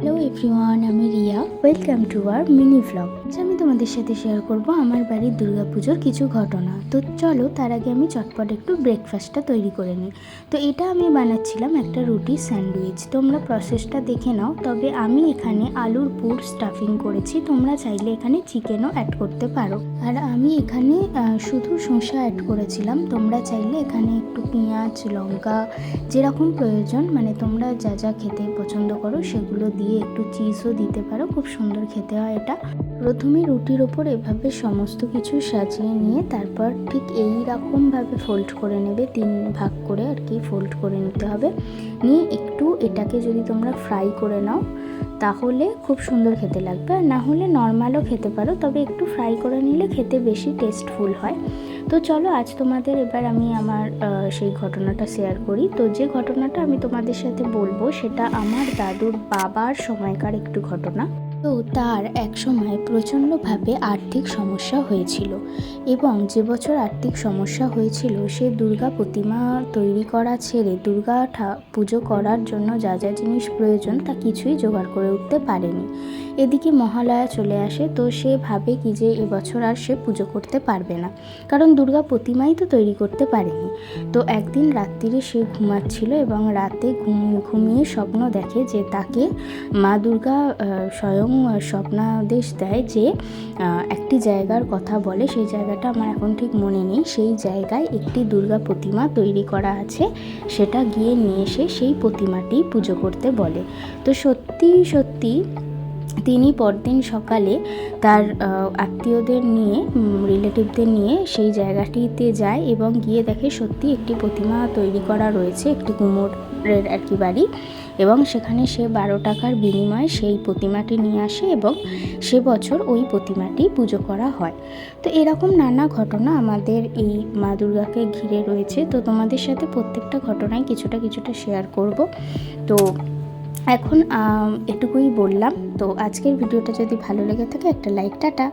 Hello everyone আমি Riya. Welcome to our mini vlog আজ আমি তোমাদের সাথে শেয়ার করব আমার বাড়ির দুর্গাপুজোর কিছু ঘটনা। তো চলো, তার আগে আমি চটপট একটু ব্রেকফাস্টটা তৈরি করে নিই। তো এটা আমি বানাচ্ছিলাম একটা রুটি স্যান্ডউইচ। তোমরা প্রসেসটা দেখে নাও। তবে আমি এখানে আলুর পুর স্টাফিং করেছি। তোমরা চাইলে এখানে চিকেনও অ্যাড করতে পারো। আর আমি এখানে শুধু শসা অ্যাড করেছিলাম। তোমরা চাইলে এখানে একটু পেঁয়াজ, লঙ্কা, যেরকম প্রয়োজন মানে তোমরা যা যা খেতে পছন্দ করো, সেগুলো দিয়ে একটু চিজও দিতে পারো, খুব সুন্দর খেতে হয় এটা। প্রথমে রুটির ওপর এভাবে সমস্ত কিছু সাজিয়ে নিয়ে তারপর ঠিক এই রকমভাবে ফোল্ড করে নেবে, তিন ভাগ করে আর কি ফোল্ড করে নিতে হবে। নিয়ে একটু এটাকে যদি তোমরা ফ্রাই করে নাও, তাহলে খুব সুন্দর খেতে লাগবে। আর না হলে নর্মালও খেতে পারো, তবে একটু ফ্রাই করে নিলে খেতে বেশি টেস্টফুল হয়। তো চলো, আজ তোমাদের এবার আমি আমার সেই ঘটনাটা শেয়ার করি। তো যে ঘটনাটা আমি তোমাদের সাথে বলব, সেটা আমার দাদুর বাবার সময়কার একটু ঘটনা। তো তার এক সময় প্রচণ্ডভাবে আর্থিক সমস্যা হয়েছিল এবং যে বছর আর্থিক সমস্যা হয়েছিল, সে দুর্গা প্রতিমা তৈরি করা ছেড়ে দুর্গা পুজো করার জন্য যা যা জিনিস প্রয়োজন তা কিছুই জোগাড় করে উঠতে পারেনি। এদিকে মহালয়া চলে আসে, তো সে ভাবে কি যে এবছর আর সে পুজো করতে পারবে না। কারণ দুর্গা প্রতিমাই তো তৈরি করতে পারেনি। তো একদিন রাত্রিরে সে ঘুমাচ্ছিল এবং রাতে ঘুম, ঘুমিয়ে স্বপ্ন দেখে যে তাকে মা দুর্গা স্বয়ং স্বপ্নাদেশ দেয় যে একটি জায়গার কথা বলে। সেই জায়গাটা আমার এখন ঠিক মনে নেই। সেই জায়গায় একটি দুর্গা প্রতিমা তৈরি করা আছে। সেটা গিয়ে নিয়ে এসে সেই প্রতিমাটি পুজো করতে বলে। তো সত্যি সত্যি তিনি পরদিন সকালে তার আত্মীয়দের নিয়ে রিলেটিভদের নিয়ে সেই জায়গাটিতে যায় এবং গিয়ে দেখে সত্যি একটি প্রতিমা তৈরি করা রয়েছে, একটি কুমোরের আর কি বাড়ি। এবং সেখানে সে বারো টাকার বিনিময়ে সেই প্রতিমাটি নিয়ে আসে এবং সে বছর ওই প্রতিমাটি পুজো করা হয়। তো এরকম নানা ঘটনা আমাদের এই মা দুর্গাকে ঘিরে রয়েছে। তো তোমাদের সাথে প্রত্যেকটা ঘটনায় কিছুটা কিছুটা শেয়ার করব। তো এখন এটুকুই বললাম। তো আজকের ভিডিওটা যদি ভালো লেগে থাকে একটা লাইক টাটা।